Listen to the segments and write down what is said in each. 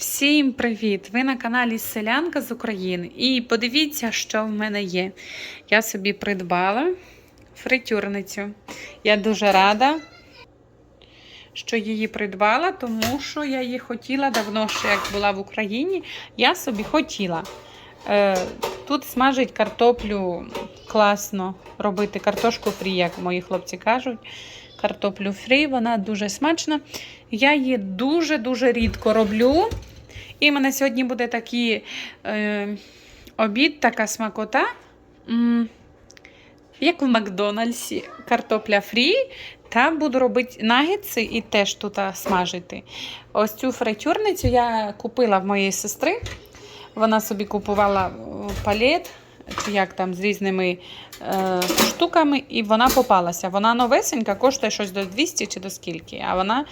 Всім привіт! Ви на каналі Селянка з України. І подивіться, що в мене є. Я собі придбала фритюрницю. Я дуже рада, що її придбала, тому що я її хотіла давно, ще як була в Україні. Я собі хотіла. Е, Тут смажить картоплю класно робити картошку фрі, як мої хлопці кажуть. Картоплю фрі, вона дуже смачна. Я її дуже-дуже рідко роблю. І в мене сьогодні буде такий е, обід, така смакота. М, як в Макдональдсі, картопля фрі. Та буду робити нагетси і теж тут смажити. Ось цю фритюрницю я купила в моєї сестри. Вона собі купувала палет, чи як там з різними е, штуками, і вона попалася. Вона новесенька, коштує щось до 200 чи до скільки. А вона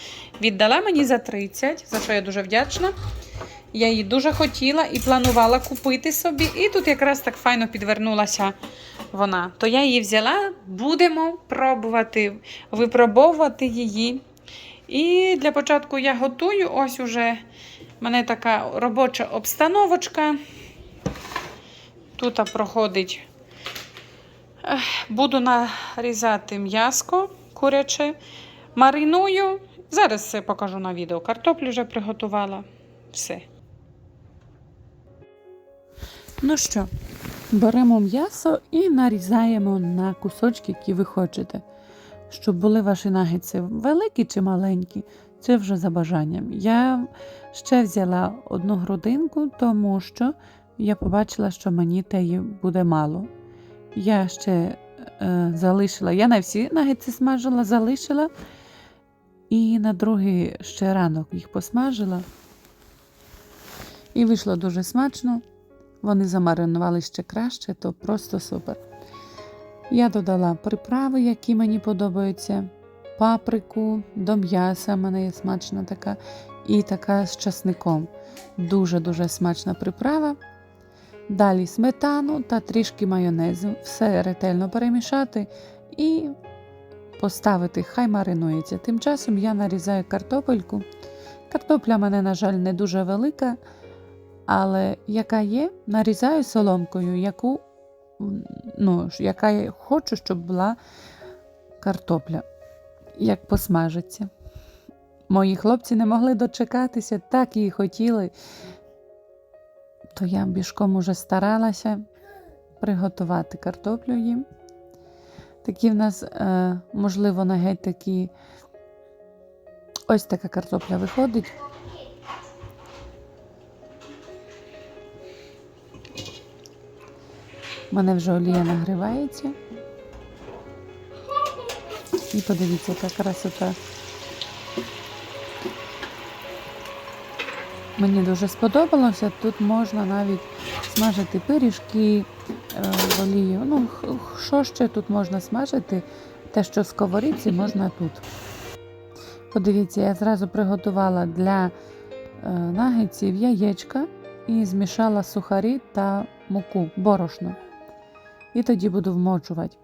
віддала мені за 30, за що я дуже вдячна. Я її дуже хотіла і планувала купити собі. І тут якраз так файно підвернулася вона. То я її взяла, будемо пробувати, випробовувати її. І для початку я готую. Ось уже в мене така робоча обстановочка. Тут проходить. Буду нарізати м'яско куряче. Мариную. Зараз все покажу на відео. Картоплю вже приготувала. Все. Ну що, беремо м'ясо і нарізаємо на кусочки, які ви хочете. Щоб були ваші нагетси великі чи маленькі, це вже за бажанням. Я ще взяла одну грудинку, тому що я побачила, що мені теї буде мало. Я ще е, залишила, я на всі нагетси смажила, залишила. І на другий ще ранок їх посмажила. І вийшло дуже смачно. Вони замаринували ще краще, то просто супер. Я додала приправи, які мені подобаються, паприку до м'яса, в мене є смачна така, і така з часником. Дуже-дуже смачна приправа. Далі сметану та трішки майонезу. Все ретельно перемішати і поставити, хай маринується. Тим часом я нарізаю картопельку. Картопля в мене, на жаль, не дуже велика, але яка є, нарізаю соломкою, яку, ну, яка я хочу, щоб була картопля, як посмажиться. Мої хлопці не могли дочекатися, так її хотіли. То я бішком уже старалася приготувати картоплю їм. Такі в нас, е, можливо, на геть такі. Ось така картопля виходить. У мене вже олія нагрівається. І подивіться, яка красота. Мені дуже сподобалося. Тут можна навіть смажити пиріжки е, в олію. Ну, що ще тут можна смажити? Те, що в сковорідці, можна тут. Подивіться, я зразу приготувала для е, нагетсів яєчка і змішала сухарі та муку, борошно. І тоді буду вмочувати.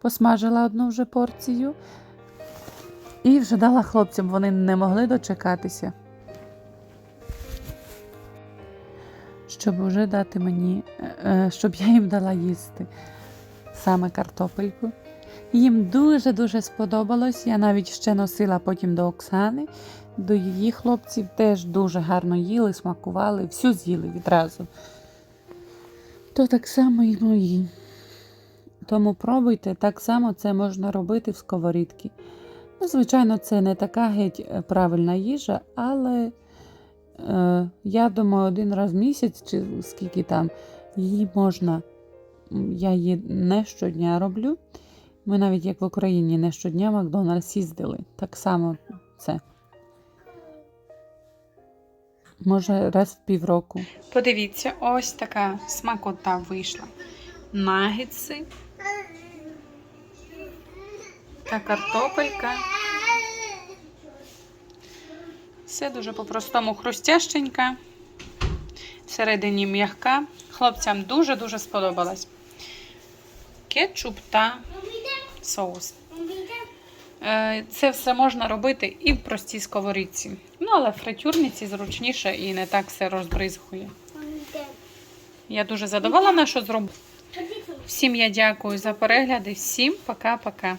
Посмажила одну вже порцію і вже дала хлопцям, вони не могли дочекатися. Щоб уже дати мені, е, е, щоб я їм дала їсти саме картопельку. Їм дуже-дуже сподобалось. Я навіть ще носила потім до Оксани, до її хлопців теж дуже гарно їли, смакували, всю з'їли відразу. То так само і мої. Тому пробуйте, так само це можна робити в сковорідці. Ну, звичайно, це не така геть е, правильна їжа, але е, я думаю, один раз в місяць, чи скільки там, її можна. Я її не щодня роблю. Ми навіть як в Україні не щодня Макдональдс їздили. Так само це. Може, раз в півроку. Подивіться, ось така смакота вийшла. Нагетси. Та картопелька. Все дуже по-простому хрустященька. Всередині м'яка. Хлопцям дуже-дуже сподобалось. Кетчуп та соус. Е, Це все можна робити і в простій сковорідці. Ну, але в фритюрниці зручніше і не так все розбризгує. Я дуже задоволена, що зробила. Всім я дякую за перегляди. Всім пока-пока.